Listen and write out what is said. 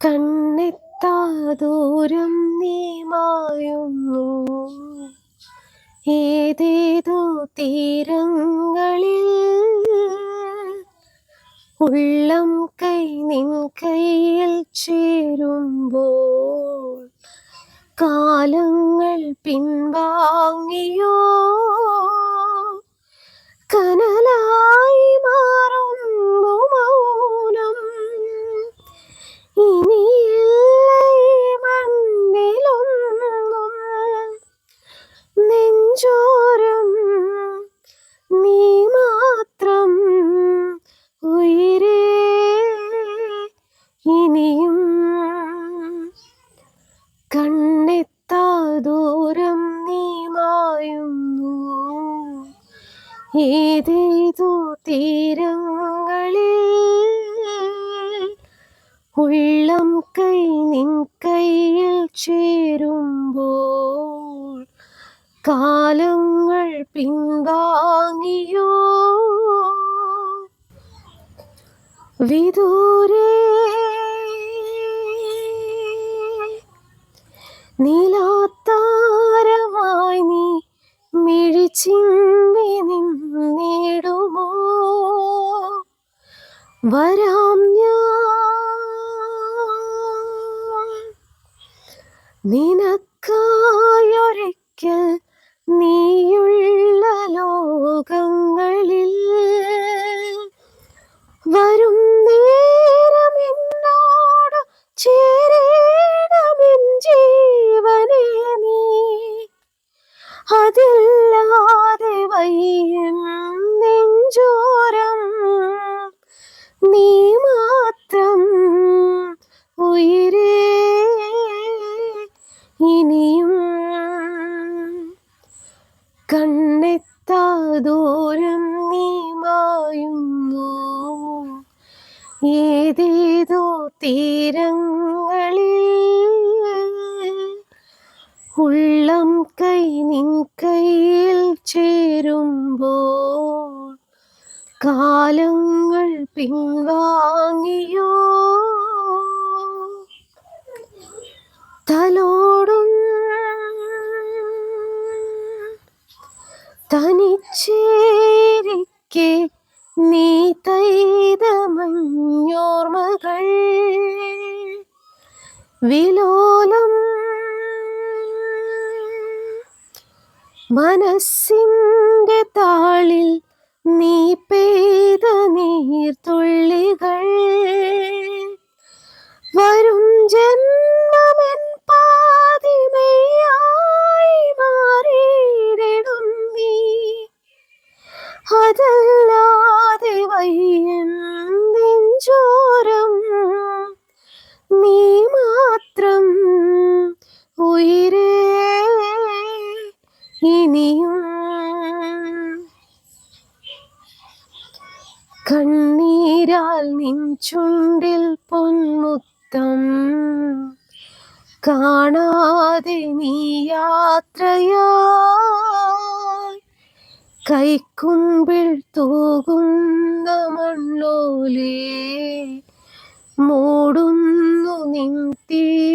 കണ്ണെത്താ ദൂരം നീ മായുന്നു. ഏതേതോ തീരങ്ങളിൽ ഉള്ളം കൈ നിൻ കയ്യിൽ ചേരുമ്പോൾ കാലങ്ങൾ പിൻവാങ്ങിയോ? കണ്ണെത്താ ദൂരം നീ മായുന്നു. ഏതേതോ തീരങ്ങളിൽ ഉള്ളം കൈ നിൻ കയ്യിൽ ചേരുമ്പോൾ കാലങ്ങൾ പിൻവാങ്ങിയോ? വിദൂരേ നീലാത്താരമായി നീ മിഴിച്ചിമ്പി നിന്നിടുമോ വരാം ഞാൻ. നിനക്കായൊരിക്കൽ അതില്ലാതെ വയ്യൻ നെഞ്ചോരം. നീ മാത്രം ഉയരേ. ഇനിയും കണ്ണെത്താ ദൂരം നീ മായുന്നു. ഏതേതോ തീരങ്ങളിൽ ചേരുമ്പോൾ കാലങ്ങൾ പിൻവാങ്ങിയോ? തലോടും തനിച്ചേരിക്കെ നീ തൈത മഞ്ഞോർമകൾ. വിലോലം മനസ്സിന്റെ താളിൽ നീ കണ്ണീരാൽ നിൻ ചുണ്ടിൽ പൊന്മുത്തം കാണാതെ നീ യാത്രയാ കൈക്കുമ്പിൾ തൂകുന്ന മണ്ണോലേ മൂടുന്നു തീർമുഖം